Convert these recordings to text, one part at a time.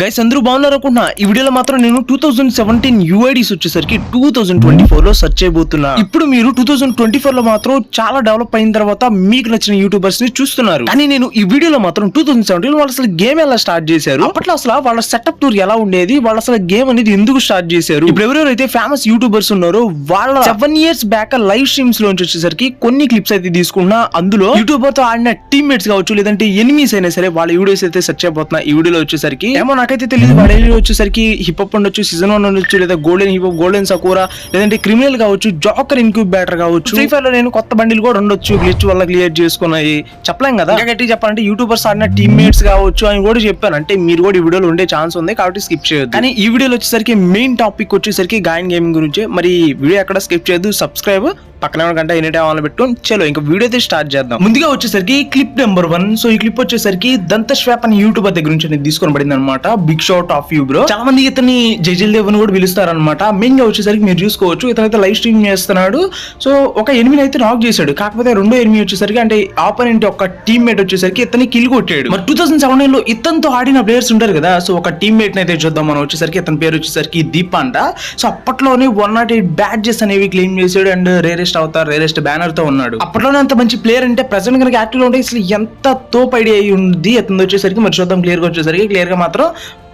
Guys అందరూ బాగున్నారు అనుకుంటున్నా. ఈ వీడియోలో మాత్రం నేను టూ థౌసండ్ సెవెంటీన్ యూఐడీస్ వచ్చేసరికి టూ థౌసండ్ ట్వంటీ ఫోర్లో సెర్చ్ చేయబోతున్నా. ఇప్పుడు మీరు టూ థౌసండ్ ట్వంటీ ఫోర్లో మాత్రం చాలా డెవలప్ అయిన తర్వాత మీకు నచ్చిన యూట్యూబర్స్ని చూస్తున్నారు. కానీ నేను ఈ వీడియోలో మాత్రం టూ థౌసండ్ సెవెంటీన్ వాళ్ళు అసలు గేమ్ ఎలా స్టార్ట్ చేశారు? అప్పట్లో అసలు వాళ్ళ సెటప్ టూర్ ఎలా ఉండేది? వాళ్ళు అసలు గేమ్ అనేది ఎందుకు స్టార్ట్ చేశారు? ఇప్పుడు ఎవరెవరైతే ఫేమస్ యూట్యూబర్స్ ఉన్నారో వాళ్ళ seven years back live streams లోంచి వచ్చేసరికి కొన్ని క్లిప్స్ అయితే తీసుకున్నా అందులో యూట్యూబర్తో ఆడిన టీమ్మేట్స్ కావచ్చు లేదంటే ఎనిమీస్ అయినా సరే వాళ్ళ వీడియోస్ అయితే సెర్చ్ అయిపోతున్నా ఈ వీడియోలో వచ్చేసరికి. ఏమో నాకైతే తెలియదు వాడి వీడియో వచ్చేసరికి హిప్ హాప్ ఉండొచ్చు సీజన్ వన్ ఉండొచ్చు లేదా గోల్డెన్ హిప్ గోల్డెన్ సకూరా లేదంటే క్రిమినల్ కావచ్చు జాకర్ ఇన్క్యూబేటర్ కావచ్చు. ఫ్రీ ఫైర్లో నేను కొత్త బండిలు కూడా ఉండొచ్చు గ్లిచ్ వల్ల క్లియర్ చేసుకున్నాయి. చెప్పలేం కదా? గట్టి చెప్పాలంటే యూట్యూబర్స్ ఆడిన టీమ్మేట్స్ కావచ్చు అని కూడా చెప్పాను. అంటే మీరు కూడా ఈ వీడియోలో ఉండే ఛాన్స్ ఉంది కాబట్టి స్కిప్ చేయొద్దు. కానీ ఈ వీడియోలో వచ్చేసరికి మెయిన్ టాపిక్ వచ్చేసరికి గాయన్ గేమింగ్ గురించి. మరి వీడియో ఎక్కడ స్కిప్ చేయొద్దు సబ్స్క్రైబ్ పక్కన ఉన్న ఎనీ టైం ఆన్లో పెట్టుకొని చలో ఇంకా వీడియో అయితే స్టార్ట్ చేద్దాం. ముందుగా వచ్చేసరికి క్లిప్ నెంబర్ వన్ సో ఈ క్లిప్ వచ్చేసరికి దంతశ్వేప్ అనే యూట్యూబర్ దగ్గర నుంచి అనేది తీసుకొని పడింది అనమాట big shot of you bro చాలా మంది ఇతని జైజల్ దేవ్ అని కూడా పిలుస్తారనమాట మెయిన్గా వచ్చేసరికి మీరు చూసుకోవచ్చు ఇతనైతే లైవ్ స్ట్రీమ్ చేస్తున్నాడు. సో ఒక ఎనిమిది అయితే నాక్ చేశాడు. కాకపోతే రెండో ఎనిమిది వచ్చేసరికి అంటే ఆపోనెంట్ ఒక టీమ్ మేట్ వచ్చేసరికి ఇతని కిల్ కొట్టాడు. మరి టూ థౌసండ్ సెవెన్లో ఇతనితో ఆడిన ప్లేయర్స్ ఉంటారు కదా సో ఒక టీమ్ మేట్ అయితే చూద్దాం మనం వచ్చేసరికి. ఇతని పేరు వచ్చేసరికి దీప్ అంట సో అప్పట్లోనే వన్ నాట్ ఎయిట్ బ్యాడ్జెస్ అనేవి క్లెయిమ్ చేశాడు అండ్ రేరెస్ట్ అవుతారు రేరెస్ట్ బ్యానర్తో ఉన్నాడు. అప్పట్లోనే అంత మంచి ప్లేయర్ అంటే ప్రజెంట్ కనుక యాక్టివ్ ఉంటే అసలు ఎంత తోపు ఐడియా అయి ఉంది? అతను వచ్చేసరికి మరి చూద్దాం క్లియర్గా వచ్చేసరికి క్లియర్గా మాత్రం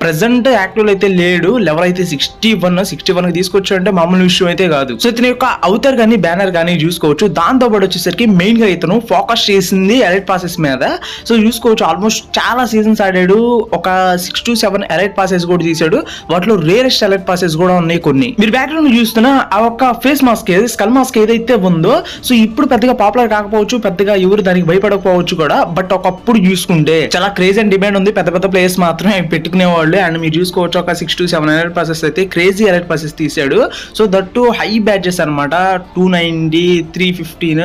ప్రెసెంట్ యాక్టివ్ అయితే లేడు. లెవెల్ అయితే సిక్స్టీ వన్ సిక్స్టీ వన్ తీసుకొచ్చు అంటే మామూలు విషయం అయితే కాదు. సో ఇతని యొక్క అవుతార్ కానీ బ్యానర్ కానీ చూసుకోవచ్చు. దాంతో పాటు వచ్చేసరికి మెయిన్గా ఇతను ఫోకస్ చేసింది ఎలైట్ పాసెస్ మీద. సో చూసుకోవచ్చు ఆల్మోస్ట్ చాలా సీజన్స్ ఆడాడు. ఒక six to seven elite passes కూడా తీసాడు వాటిలో రేరెస్ట్ ఎలైట్ పాసెస్ కూడా ఉన్నాయి కొన్ని. మీరు బ్యాక్గ్రౌండ్ చూస్తున్న ఆ ఒక్క ఫేస్ మాస్క్ ఏది స్కల్ మాస్క్ ఏదైతే ఉందో సో ఇప్పుడు పెద్దగా పాపులర్ కాకపోవచ్చు పెద్దగా ఎవరు దానికి భయపడకపోవచ్చు కూడా బట్ ఒకప్పుడు చూసుకుంటే చాలా క్రేజ్ అండ్ డిమాండ్ ఉంది. పెద్ద పెద్ద ప్లేయర్స్ మాత్రమే పెట్టుకునే వాళ్ళు అండ్ మీరు చూసుకోవచ్చు uh, ఒక six to seven hundred passes అయితే క్రేజీ హండ్రెడ్ పర్సెస్ తీసాడు. So that too high badges అనమాట two ninety three fifteen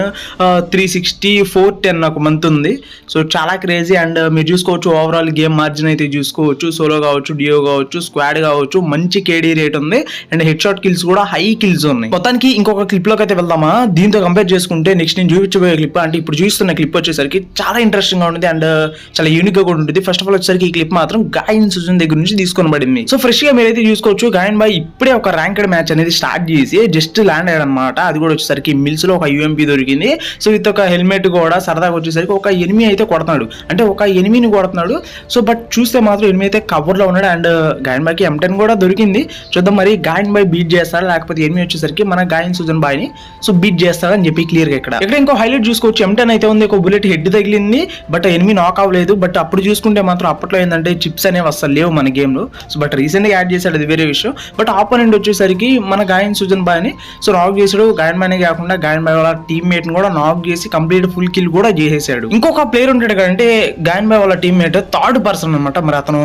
three sixty four ten ఒక మంత్ ఉంది. సో చాలా క్రేజీ అండ్ uh, మీరు చూసుకోవచ్చు ఓవరాల్ గేమ్ మార్జిన్ అయితే చూసుకోవచ్చు. సోలో కావచ్చు డియో కావచ్చు స్క్వాడ్ కావచ్చు మంచి కేడీ రేట్ ఉంది. అండ్ హెడ్ షాట్ కిల్స్ కూడా హై కిల్స్ ఉన్నాయి. మొత్తానికి ఇంకొక క్లిప్లోకి అయితే వెళ్దామా? దీంతో కంపేర్ చేసుకుంటే నెక్స్ట్ నేను చూపించబోయే క్లిప్ అంటే ఇప్పుడు చూస్తున్న క్లిప్ వచ్చేసరికి చాలా ఇంట్రెస్టింగ్గా ఉంటుంది. అండ్ uh, చాలా యూనిక్గా కూడా ఉంటుంది. ఫస్ట్ ఆఫ్ ఆల్ వచ్చేసరికి ఈ క్లిప్ మాత్రం గాయన్ సుజన్ దగ్గర నుంచి తీసుకొని సో ఫ్రెష్గా మీరైతే చూసుకోవచ్చు గాయన్ బాయ్ ఇప్పుడే ఒక ర్యాంకెడ్ మ్యాచ్ అనేది స్టార్ట్ చేసి జస్ట్ ల్యాండ్ అయ్యాడు అనమాట అది కూడా వచ్చేసరికి మిల్స్లో ఒక యూఎంపీ దొరికింది. సో విత్ ఒక హెల్మెట్ కూడా సరదాగా వచ్చేసరికి ఒక ఎనిమి అయితే కొడుతున్నాడు. అంటే ఒక ఎనిమిని కొడుతున్నాడు. సో బట్ చూస్తే మాత్రం ఎనిమి అయితే కవర్లో ఉన్నాడు. అండ్ గాయన్ బాయ్కి ఎంటెన్ కూడా దొరికింది. చూద్దాం మరి గాయన్ బాయ్ బీట్ చేస్తాడా? లేకపోతే ఎనిమి వచ్చేసరికి మన గాయన్ సుజన్ బాయ్ని సో బీట్ చేస్తాడని చెప్పి క్లియర్గా ఇక్కడ. ఇక్కడ ఇంకో హైలైట్ చూసుకోవచ్చు. ఎంటెన్ అయితే ఉంది. ఒక బుల్లెట్ హెడ్ తగిలింది. బట్ ఎనిమి నాక్ అవ్వలేదు బట్ అప్పుడు చూసుకుంటే మాత్రం అప్పట్లో ఏంటంటే చిప్స్ అనేవి అసలు లేవు మన గేమ్లో సో బట్ రీసెంట్గా యాడ్ చేశాడు అది వేరే విషయం. బట్ ఆపోనెంట్ వచ్చేసరికి మన గాయన్ సుజన్ బాయ్ని సో నాక్ చేసాడు గాయన్ బాయ్ కాకుండా గాయన్ బాయ్ వాళ్ళ టీమ్మేట్ని కూడా నాక్ చేసి కంప్లీట్ ఫుల్ కిల్ కూడా చేసేసాడు. ఇంకొక ప్లేయర్ ఉంటాడు కదంటే గాయన్ బాయ్ వాళ్ళ టీమ్మేట్ థర్డ్ పర్సన్ అనమాట మరి అతను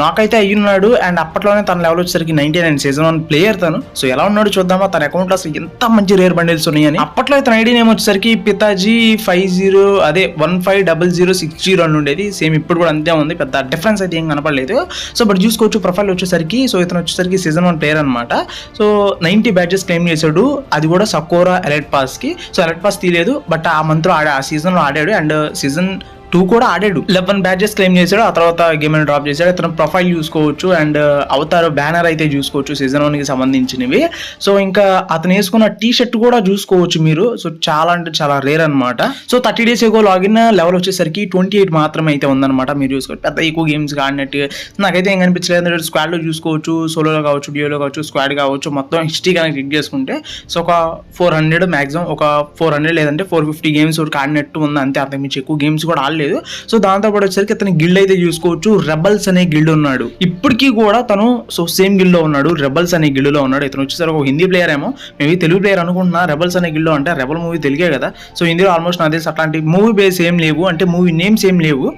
నాక్ అయితే అయ్యున్నాడు అండ్ అప్పట్లోనే తన లెవెల్ వచ్చేసరికి ninety nine season one player తను. సో ఎలా ఉన్నాడు చూద్దామా? తన అకౌంట్లో అసలు ఎంత మంచి రేర్ బండిల్స్ ఉన్నాయని అప్పట్లో తన ఐడి నేమ్ వచ్చేసరికి పితాజీ ఫైవ్ జీరో అదే one five double zero six zero అని ఉండేది. సేమ్ ఇప్పుడు కూడా అంతే ఉంది. పెద్ద డిఫరెన్స్ అయితే ఏం కనపడలేదు. సో బట్ చూసుకోవచ్చు ప్రొఫైల్ వచ్చేసరికి సో ఇతను వచ్చేసరికి సీజన్ వన్ ప్లేయర్ అనమాట సో నైన్టీ బ్యాచెస్ క్లెయిమ్ చేశాడు. అది కూడా సకోరా ఎలైట్ పాస్కి. సో ఎలైట్ పాస్ తీయలేదు బట్ ఆ మంత్లో ఆ సీజన్లో ఆడాడు. అండ్ సీజన్ టూ కూడా ఆడాడు. లెవెన్ బ్యాచెస్ క్లెయిమ్ చేశాడు ఆ తర్వాత గేమ్ డ్రాప్ చేశాడు. అతను ప్రొఫైల్ చూసుకోవచ్చు అండ్ అవతార్ బ్యానర్ అయితే చూసుకోవచ్చు సీజన్ వన్కి సంబంధించినవి. సో ఇంకా అతను వేసుకున్న టీ షర్ట్ కూడా చూసుకోవచ్చు మీరు. సో చాలా అంటే చాలా రేర్ అనమాట so thirty days ago login level వచ్చేసరికి ట్వంటీ ఎయిట్ మాత్రమే అయితే ఉందన్నమాట మీరు చూసుకోవచ్చు పెద్ద ఎక్కువ గేమ్స్ ఆడినట్టు. నాకైతే ఏం కనిపించలేదు స్క్వాడ్లో చూసుకోవచ్చు సోలోలో కావచ్చు డియోలో కావచ్చు స్క్వాడ్ కావచ్చు మొత్తం హిస్టరీ కనుక క్లిక్ చేసుకుంటే సో ఒక ఫోర్ హండ్రెడ్ మ్యాక్సిమం ఒక ఫోర్ హండ్రెడ్ లేదంటే ఫోర్ ఫిఫ్టీ గేమ్స్ వరకు ఆడినట్టు ఉంది. అంతే అంతకు మించి ఎక్కువ గేమ్స్ కూడా ఆడలేదు. సో దాంతో పాటు వచ్చేసరికి అతని గిల్డ్ అయితే చూసుకోవచ్చు. రెబల్స్ అనే గిల్డ్ ఉన్నాడు. ఇప్పటికీ కూడా తను సో సేమ్ గిల్డ్లో ఉన్నాడు. రెబల్స్ అనే గిల్డ్లో ఉన్నాడు. ఇతను వచ్చేసరికి ఒక హిందీ ప్లేయర్ ఏమో. మేబీ తెలుగు ప్లేయర్ అనుకుంటున్నా. రెబల్స్ అనే గిల్డ్ అంటే రెబల్ మూవీ తెలుగే కదా. సో హిందీలో ఆల్మోస్ట్ నాకు తెలిసి అట్లాంటి మూవీ బేస్ ఏం లేవు. అంటే మూవీ నేమ్స్ ఏం లేవు.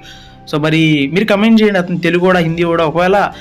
సో మరి మీరు కమెంట్ చేయండి. అతను తెలుగు కూడా హిందీ కూడా. ఒకవేళ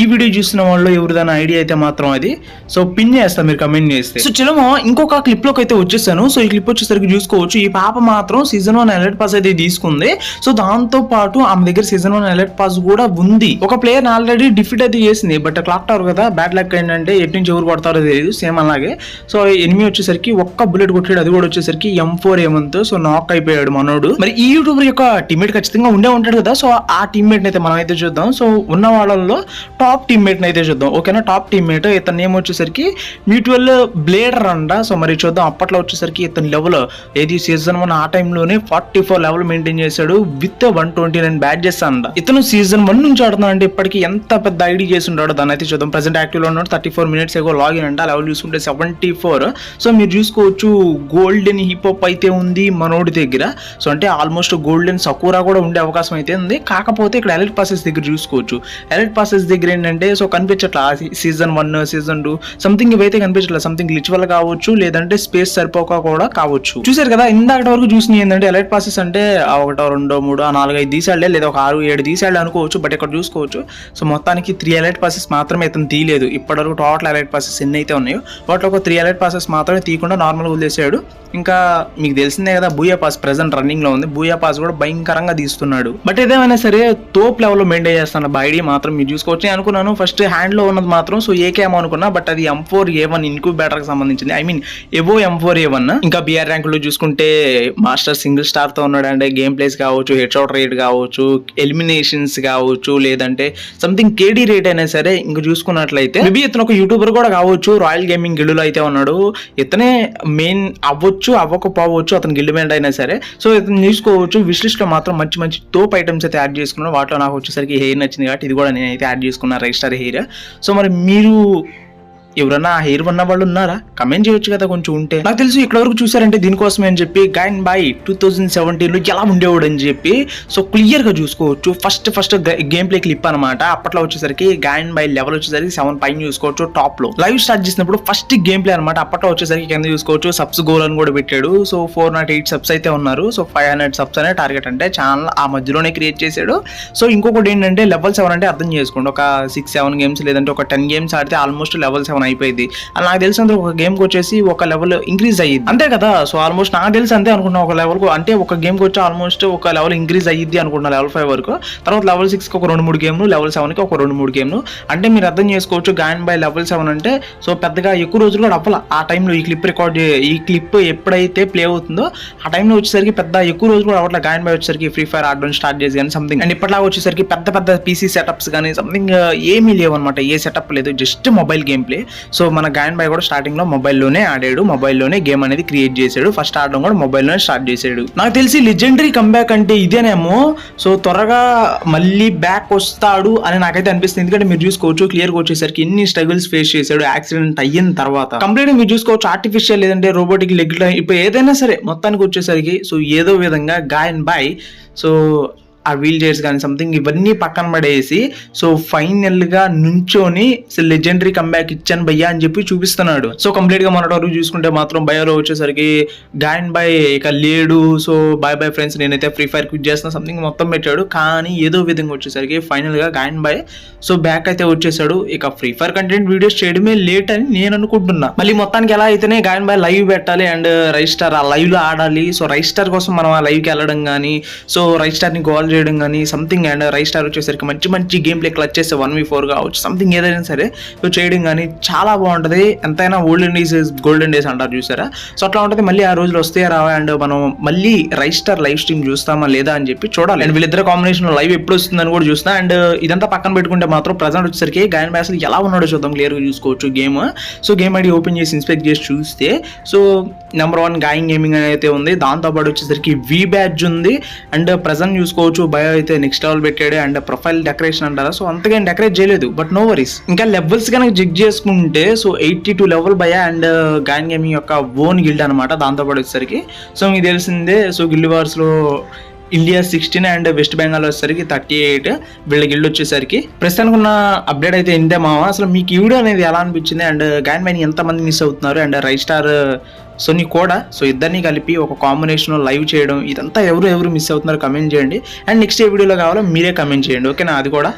ఈ వీడియో చూసిన వాళ్ళు ఎవరిదైనా ఐడియా అయితే మాత్రం అది. సో పిన్ చేస్తా మీరు కమెంట్ చేస్తే. సో చలమో ఇంకొక క్లిప్లోకి అయితే వచ్చేసాను. సో ఈ క్లిప్ వచ్చేసరికి చూసుకోవచ్చు. ఈ పాప మాత్రం సీజన్ వన్ ఎలర్ట్ పాస్ అయితే తీసుకుంది. సో దాంతో పాటు ఆమె దగ్గర సీజన్ వన్ ఎలర్ట్ పాస్ కూడా ఉంది. ఒక ప్లేయర్ ఆల్రెడీ డిఫీట్ అయితే చేసింది. బట్ క్లాక్ టవర్ కదా బ్యాడ్ లక్ ఏంటంటే ఎటు నుంచి ఎవరు కొడతారో తెలియదు. సేమ్ అలాగే. సో ఎనిమి వచ్చేసరికి ఒక్క బుల్లెట్ కొట్టాడు. అది కూడా వచ్చేసరికి ఎం ఫోర్ ఏమంతో సో నాక్ అయిపోయాడు మనోడు. మరి ఈ యూట్యూబర్ యొక్క టీమ్మేట్ ఖచ్చితంగా ఉండే ఉంటాడు కదా. సో ఆ టీమ్మేట్ అయితే మనం అయితే చూద్దాం. సో ఉన్న వాళ్ళల్లో టాప్ టీమ్మేట్ని అయితే చూద్దాం. ఓకేనా? టాప్ టీమ్మేట్ ఇతని నేమ్ వచ్చేసరికి మ్యూచువల్ బ్లేడర్ అంట. సో మరి చూద్దాం. అప్పట్లో వచ్చేసరికి ఇతని లెవెల్ ఏది? సీజన్ వన్ ఆ టైంలోనే ఫార్టీ ఫోర్ లెవెల్ మెయింటైన్ చేశాడు. With one twenty nine bat అంట. ఇతను సీజన్ వన్ నుంచి ఆడుతున్నాడు అంటే ఇప్పటికి ఎంత పెద్ద ఐడి చేసి ఉంటాడో దాన్ని అయితే చూద్దాం. ప్రెసెంట్ యాక్టివ్లో ఉన్నాడు. Thirty four minutes ago login అంట. లెవెల్ చూసుకుంటే సెవెంటీ ఫోర్ సో మీరు చూసుకోవచ్చు గోల్డెన్ హిప్ హాప్ అయితే ఉంది మనోడి దగ్గర. సో అంటే ఆల్మోస్ట్ గోల్డెన్ సకూరా కూడా ఉండే అవకాశం అయితే ఉంది. కాకపోతే ఇక్కడ ఎలైట్ పాసెస్ దగ్గర చూసుకోవచ్చు. ఎలైట్ పాసెస్ దగ్గర ఏంటంటే so కనిపించట్లా. Season one season two something ఇవైతే కనిపించట్లేదు సంథింగ్ గ్లిచ్ వల్ల కావచ్చు లేదంటే స్పేస్ సరిపోక కూడా కావచ్చు. చూసారు కదా ఇందాక వరకు చూసిన ఏంటంటే ఎలైట్ పాసెస్ అంటే ఒకటో రెండో మూడో నాలుగు ఐదు తీసాడులే లేదా ఒక ఆరు ఏడు తీసాడు అనుకోవచ్చు బట్ ఇక్కడ చూసుకోవచ్చు. సో మొత్తానికి త్రీ ఎలైట్ పాసెస్ మాత్రమే ఇతను తీయలేదు. ఇప్పటివరకు టోటల్ ఎలైట్ పాసెస్ ఎన్ని అయితే ఉన్నాయో వాటిలో ఒక త్రీ ఎలైట్ పాసెస్ మాత్రమే తీయకుండా నార్మల్గా వదిలేసాడు. ఇంకా మీకు తెలిసిందే కదా బూయా పాస్ ప్రెసెంట్ రన్నింగ్లో ఉంది. బూయా పాస్ కూడా భయంకరంగా తీస్తున్నాడు. బట్ ఏదేమైనా సరే తోప్ లెవెల్లో మెయింటైన్ చేస్తాను బైడి మాత్రం మీరు చూసుకోవచ్చు. నేను అనుకున్నాను. ఫస్ట్ హ్యాండ్లో ఉన్నది మాత్రం సో ఏకేమో అనుకున్నా బట్ అది ఎం ఫోర్ ఏ వన్ ఇన్క్యూబేటర్కి సంబంధించింది. I mean evo M four A one ఇంకా బిఆర్ ర్యాంక్లో చూసుకుంటే మాస్టర్ సింగిల్ స్టార్తో ఉన్నాడు అంటే గేమ్ ప్లేస్ కావచ్చు హెడ్ షాట్ రేట్ కావచ్చు ఎలిమినేషన్స్ కావచ్చు లేదంటే సంథింగ్ కేడీ రేట్ అయినా సరే ఇంకా చూసుకున్నట్లయితే మేబీ ఇతను ఒక యూట్యూబర్ కూడా కావచ్చు రాయల్ గేమింగ్ గిల్లులో అయితే ఉన్నాడు. ఇతనే మెయిన్ అవ్వచ్చు అవ్వకపోవచ్చు అతను గిల్డ్ మెంట్ అయినా సరే. సో ఇతను చూసుకోవచ్చు విష్లో మాత్రం మంచి మంచి తోప్ ఐటమ్స్ అయితే యాడ్ చేసుకున్నాడు. వాటిలో నాకు వచ్చేసరికి హెయిర్ నచ్చింది కాబట్టి ఇది కూడా నేనైతే యాడ్ చేసుకున్నాను. రైస్టార్ హీరో. సో మరి మీరు ఎవరన్నా ఆ హెయిర్ ఉన్న వాళ్ళు ఉన్నారా? కమెంట్ చేయొచ్చు కదా కొంచెం ఉంటే. నాకు తెలుసు ఇక్కడ వరకు చూసారంటే దీనికోసమే అని చెప్పి గైన్ బాయ్ టూ థౌజండ్ సెవెంటీన్లో ఎలా ఉండేవాడు అని చెప్పి సో క్లియర్గా చూసుకోవచ్చు. First first game play clip అనమాట అప్పట్లో వచ్చేసరికి గైన్ బై లెవెల్ వచ్చేసరికి సెవెన్ పైన చూసుకోవచ్చు టాప్లో. లైవ్ స్టార్ట్ చేసినప్పుడు ఫస్ట్ గేమ్ ప్లే అనమాట అప్పట్లో వచ్చేసరికి కింద చూసుకోవచ్చు. సబ్స్ గోల్ అని కూడా పెట్టాడు. So four not eight subs అయితే ఉన్నారు. సో ఫైవ్ హండ్రెడ్ సబ్స్ అనే టార్గెట్ అంటే ఛానల్ ఆ మధ్యలోనే క్రియేట్ చేశాడు. సో ఇంకొకటి ఏంటంటే లెవెల్ సెవెన్ అంటే అర్థం చేసుకోండి. ఒక సిక్స్ సెవెన్ గేమ్స్ లేదంటే ఒక టెన్ గేమ్స్ ఆడితే ఆల్మోస్ట్ లెవెల్ సెవెన్ అయిపోయింది. అలా నాకు తెలిసినంత ఒక గేమ్కి వచ్చేసి ఒక లెవెల్ ఇంక్రీజ్ అయ్యింది అంతే కదా? సో ఆల్మోస్ట్ నాకు తెలిసి అంతే అనుకున్నా ఒక లెవెల్ అంటే ఒక గేమ్కి వచ్చి ఆల్మోస్ట్ ఒక లెవెల్ ఇంక్రీజ్ అయ్యింది అనుకున్నా లెవెల్ ఫైవ్ వరకు. తర్వాత లెవెల్ సిక్స్కి ఒక రెండు మూడు గేమ్లు లెవెల్ సెవెన్కి ఒక రెండు మూడు గేమ్లు అంటే మీరు అర్థం చేసుకోవచ్చు గాయన్ బై లెవెల్ సెవెన్ అంటే సో పెద్దగా ఎక్కువ రోజులు కూడా అవ్వాల ఆ టైంలో ఈ క్లిప్ రికార్డ్ ఈ క్లిప్ ఎప్పుడైతే ప్లే అవుతుందో ఆ టైంలో వచ్చేసరికి పెద్ద ఎక్కువ రోజులు కూడా అవ్వట్లే గాయన్ బై వచ్చేసరికి ఫ్రీ ఫైర్ ఆడడం స్టార్ట్ చేసి కానీ సంథింగ్ అండ్ ఇప్పటిలాగా వచ్చేసరికి పెద్ద పెద్ద పీసీ సెటప్స్ కానీ సంథింగ్ ఏమీ లేవు అనమాట ఏ సెటప్ లేదు. Just mobile game play so మన గాయన్ బాయ్ కూడా స్టార్టింగ్లో మొబైల్లోనే ఆడాడు. మొబైల్లోనే గేమ్ అనేది క్రియేట్ చేశాడు. ఫస్ట్ ఆడడం కూడా మొబైల్లోనే స్టార్ట్ చేశాడు. నాకు తెలిసి లెజెండరీ కంబ్యాక్ అంటే ఇదేనేమో సో త్వరగా మళ్ళీ బ్యాక్ వస్తాడు అని నాకైతే అనిపిస్తుంది. ఎందుకంటే మీరు చూసుకోవచ్చు క్లియర్గా వచ్చేసరికి ఎన్ని స్ట్రగుల్స్ ఫేస్ చేశాడు యాక్సిడెంట్ అయిన తర్వాత. కంప్లీట్ మీరు చూసుకోవచ్చు ఆర్టిఫిషియల్ లేదంటే రోబోటిక్ లెగ్ ఇప్పుడు ఏదైనా సరే మొత్తానికి వచ్చేసరికి సో ఏదో విధంగా గాయన్ బాయ్ సో ఆ వీల్ చైర్స్ కానీ సంథింగ్ ఇవన్నీ పక్కన పడేసి సో ఫైనల్గా నుంచొని లెజెండరీ కంబ్యాక్ ఇచ్చాను భయ్యా అని చెప్పి చూపిస్తున్నాడు. సో కంప్లీట్గా మొన్నటి వరకు చూసుకుంటే మాత్రం బయోలో వచ్చేసరికి గాయన్ బై ఇక లేడు సో బాయ్ బాయ్ ఫ్రెండ్స్ నేనైతే ఫ్రీ ఫైర్ క్విట్ చేస్తున్నా సంథింగ్ మొత్తం పెట్టాడు. కానీ ఏదో విధంగా వచ్చేసరికి ఫైనల్గా గాయన్ బై సో బ్యాక్ అయితే వచ్చేసాడు. ఇక ఫ్రీ ఫైర్ కంటెంట్ వీడియోస్ చేయడమే లేట్ అని నేను అనుకుంటున్నా. మళ్ళీ మొత్తానికి ఎలా అయితేనే గాయన్ బై లైవ్ పెట్టాలి అండ్ రైస్టార్ ఆ లైవ్లో ఆడాలి. సో రైస్టార్ కోసం మనం ఆ లైవ్కి వెళ్ళడం కానీ సో రైస్టార్ని గోల్ చేయడం కానీ సంథింగ్ అండ్ రైస్ స్టార్ వచ్చేసరికి మంచి మంచి గేమ్ ప్లే క్లచ్ చేస్తే వన్ వి ఫోర్ కావచ్చు. సంథింగ్ ఏదైనా సరే సో చేయడం కానీ చాలా బాగుంటుంది. ఎంతైనా ఓల్డెన్ డేస్ గోల్డెన్ డేస్ అంటారు చూసారా? సో అట్లా ఉంటుంది. మళ్ళీ ఆ రోజులు వస్తే రావా? అండ్ మనం మళ్ళీ రైస్ స్టార్ లైవ్ స్ట్రీమ్ చూస్తామా లేదా అని చెప్పి చూడాలి. అండ్ వీళ్ళిద్దరు కాంబినేషన్ లైవ్ ఎప్పుడు వస్తుందని కూడా చూస్తున్నా. అండ్ ఇదంతా పక్కన పెట్టుకుంటే మాత్రం ప్రజెంట్ వచ్చేసరికి గాయన్ బ్యాస్ ఎలా ఉన్నాడో చూద్దాం. క్లియర్గా చూసుకోవచ్చు game so game ID open చేసి ఇన్స్పెక్ట్ చేసి చూస్తే సో నెంబర్ వన్ గాయింగ్ గేమింగ్ అని అయితే ఉంది. దాంతోపాటు వచ్చేసరికి వి బ్యాడ్జ్ ఉంది. అండ్ ప్రజెంట్ చూసుకోవచ్చు. బయో అయితే నెక్స్ట్ లెవెల్ పెట్టాడు అండ్ ప్రొఫైల్ డెకరేషన్ అంటారా? సో అంతగా డెకరేట్ చేయలేదు. బట్ నో వరీస్ ఇంకా లెవెల్స్ కనుక జిగ్ చేసుకుంటే సో ఎయిటీ టూ లెవెల్ బయ అండ్ గాన్ గేమింగ్ యొక్క ఓన్ గిల్డ్ అనమాట దాంతోపాటు వచ్చేసరికి. సో మీకు తెలిసిందే so guild వార్స్లో India sixteen and West Bengal వచ్చేసరికి థర్టీ ఎయిట్ వీళ్ళ గిల్డ్ వచ్చేసరికి. ప్రస్తుతానికి ఉన్న అప్డేట్ అయితే ఇంతే మామ అసలు మీకు ఈ వీడియో అనేది ఎలా అనిపించింది? అండ్ గాన్ మ్యాన్ ఎంతమంది మిస్ అవుతున్నారు? అండ్ రైట్ స్టార్ సో నీ కూడా సో ఇద్దరిని కలిపి ఒక కాంబినేషన్ లైవ్ చేయడం ఇదంతా ఎవరు ఎవరు మిస్ అవుతున్నారు కమెంట్ చేయండి. అండ్ నెక్స్ట్ ఏ వీడియోలో కావాలో మీరే కమెంట్ చేయండి. ఓకేనా అది కూడా.